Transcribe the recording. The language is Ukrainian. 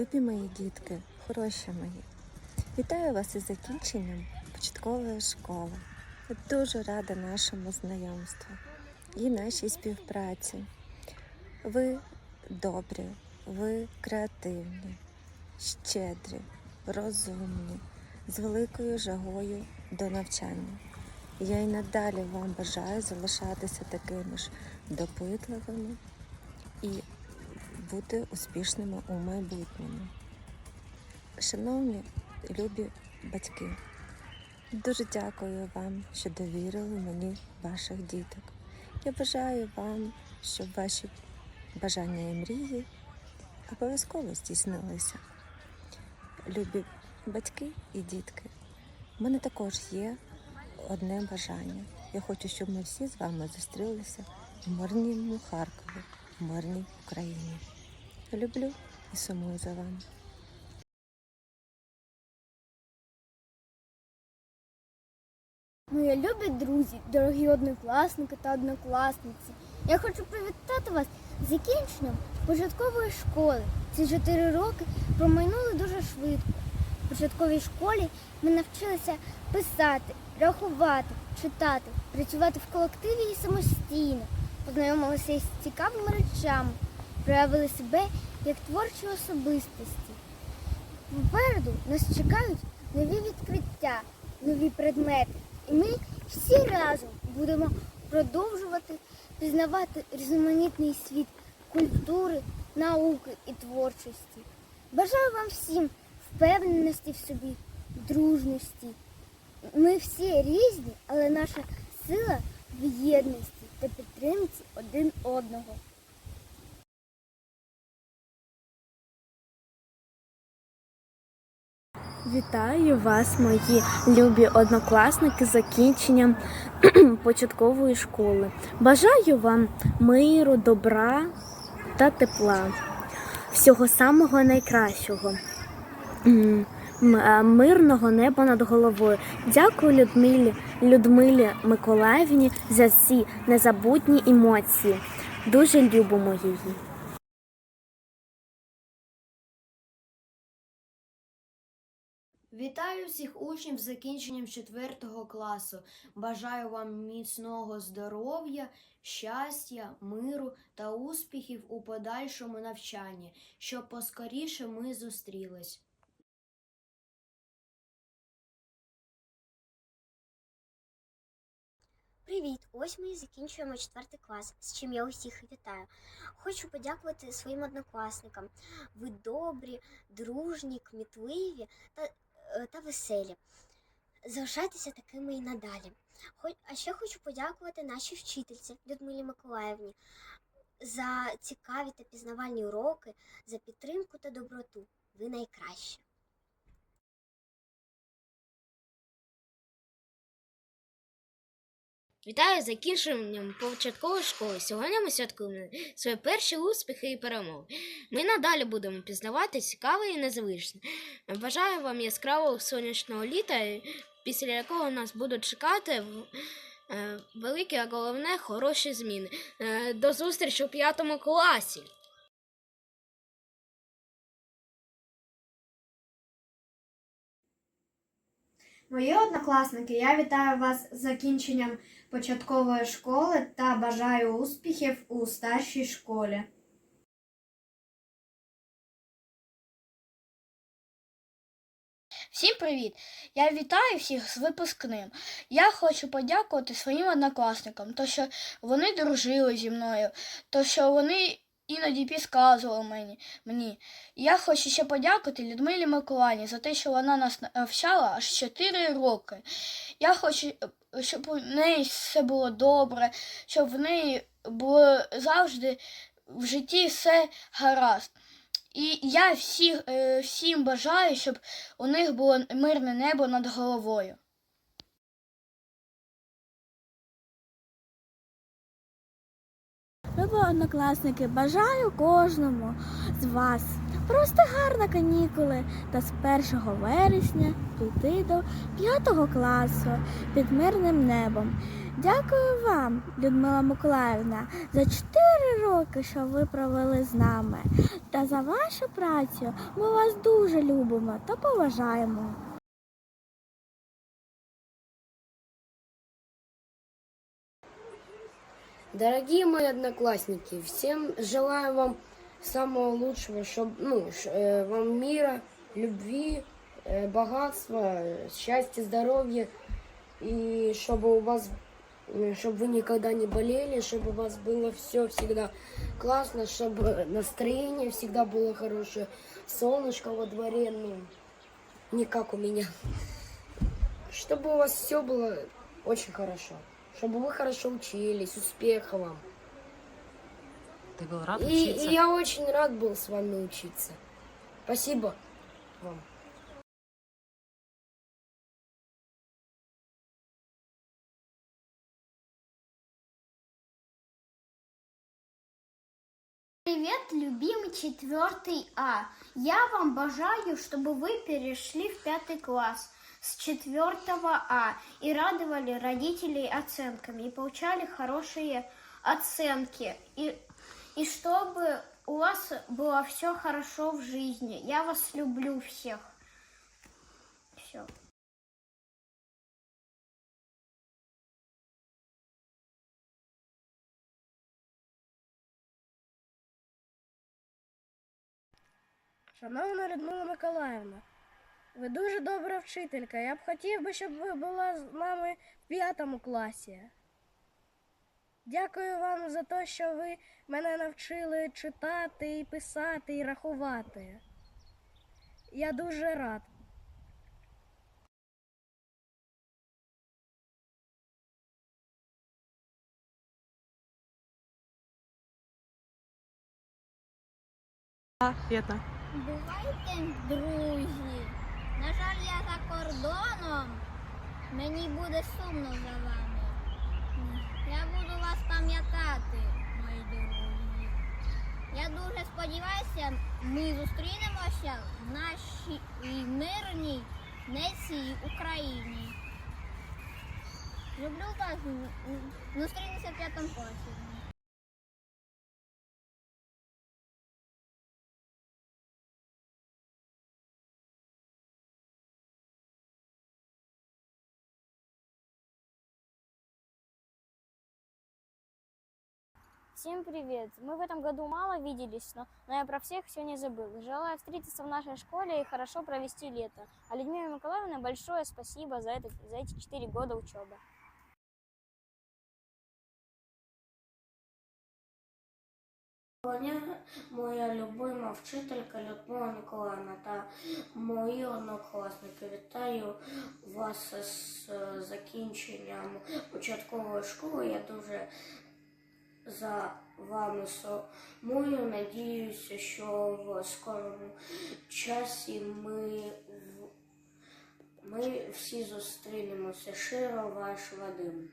Любі мої дітки, хороші мої, вітаю вас із закінченням початкової школи. Дуже рада нашому знайомству і нашій співпраці. Ви добрі, ви креативні, щедрі, розумні, з великою жагою до навчання. Я і надалі вам бажаю залишатися такими ж допитливими і бути успішними у майбутньому. Шановні любі батьки, дуже дякую вам, що довірили мені ваших діток. Я бажаю вам, щоб ваші бажання і мрії обов'язково здійснилися. Любі батьки і дітки, в мене також є одне бажання. Я хочу, щоб ми всі з вами зустрілися в мирному Харкові, в мирній Україні. Люблю і сумую за вами. Мої любі друзі, дорогі однокласники та однокласниці. Я хочу привітати вас з закінченням початкової школи. Ці чотири роки промайнули дуже швидко. В початковій школі ми навчилися писати, рахувати, читати, працювати в колективі і самостійно, познайомилися із цікавими речами, проявили себе як творчі особистості. Попереду нас чекають нові відкриття, нові предмети. І ми всі разом будемо продовжувати пізнавати різноманітний світ культури, науки і творчості. Бажаю вам всім впевненості в собі, дружності. Ми всі різні, але наша сила в єдності та підтримці один одного. Вітаю вас, мої любі однокласники, закінченням початкової школи. Бажаю вам миру, добра та тепла, всього самого найкращого, мирного неба над головою. Дякую Людмилі, Людмилі Миколаївні за ці незабутні емоції. Дуже любимо її. Вітаю всіх учнів з закінченням 4 класу. Бажаю вам міцного здоров'я, щастя, миру та успіхів у подальшому навчанні, щоб поскоріше ми зустрілись. Привіт! Ось ми і закінчуємо четвертий клас, з чим я усіх вітаю. Хочу подякувати своїм однокласникам. Ви добрі, дружні, кмітливі та, та веселі. Залишайтеся такими і надалі. А ще хочу подякувати нашій вчительці Людмилі Миколаївні за цікаві та пізнавальні уроки, за підтримку та доброту. Ви найкращі. Вітаю з закінченням початкової школи. Сьогодні ми святкуємо свої перші успіхи і перемоги. Ми надалі будемо пізнавати цікаве і незвичне. Бажаю вам яскравого сонячного літа, після якого нас будуть чекати е, великі, а головне хороші зміни. Е, До зустрічі у п'ятому класі. Мої однокласники, я вітаю вас з закінченням початкової школи та бажаю успіхів у старшій школі. Всім привіт! Я вітаю всіх з випускним. Я хочу подякувати своїм однокласникам, то що вони дружили зі мною, то що вони іноді підказували мені. мені. Я хочу ще подякувати Людмилі Миколаївні за те, що вона нас навчала аж 4 роки. Я хочу, е, щоб у неї все було добре, щоб в неї було завжди в житті все гаразд. І я всіх, е, всім бажаю, щоб у них було мирне небо над головою. Любі однокласники, бажаю кожному з вас просто гарно канікули та з 1 вересня піти до 5 класу під мирним небом. Дякую вам, Людмила Миколаївна, за 4 роки, що ви провели з нами. Та за вашу працю ми вас дуже любимо та поважаємо. Дорогие мои одноклассники, всем желаю вам самого лучшего, чтобы ну, э, вам мира, любви, э, богатства, э, счастья, здоровья, и чтобы у вас, чтобы вы никогда не болели, чтобы у вас было все всегда классно, чтобы настроение всегда было хорошее, солнышко во дворе, ну, не как у меня. Чтобы у вас все было очень хорошо. Чтобы вы хорошо учились, успеха вам. Ты был рад И, учиться? и я очень рад был с вами учиться. Спасибо вам. Привет, любимый четвертый А. Я вам бажаю, чтобы вы перешли в пятый класс с четвертого А и радовали родителей оценками и получали хорошие оценки. И, и чтобы у вас было все хорошо в жизни. Я вас люблю всех. Все. Шановна Людмила Миколаївна, ви дуже добра вчителька. Я б хотів би, щоб ви була з нами в п'ятому класі. Дякую вам за те, що ви мене навчили читати і писати і рахувати. Я дуже рад. Бувайте, друзі. На жаль, я за кордоном. Мені буде сумно за вами. Я буду вас пам'ятати, мої друзі. Я дуже сподіваюся, ми зустрінемося в нашій мирній нецій Україні. Люблю вас. Зустрінемося в п'ятому класі. Всем привет! Мы в этом году мало виделись, но, но я про всех все не забыл. Желаю встретиться в нашей школе и хорошо провести лето. А Людмиле Николаевне большое спасибо за, это, за эти четыре года учебы. Сьогодні моя любима вчителька Людмила Миколаївна та мої однокласники. Вітаю вас з е, закінченням початкової школи. Я дуже за вами сумую. Надіюся, що в скорому часі ми, в- ми всі зустрінемося. Широ ваш Вадим.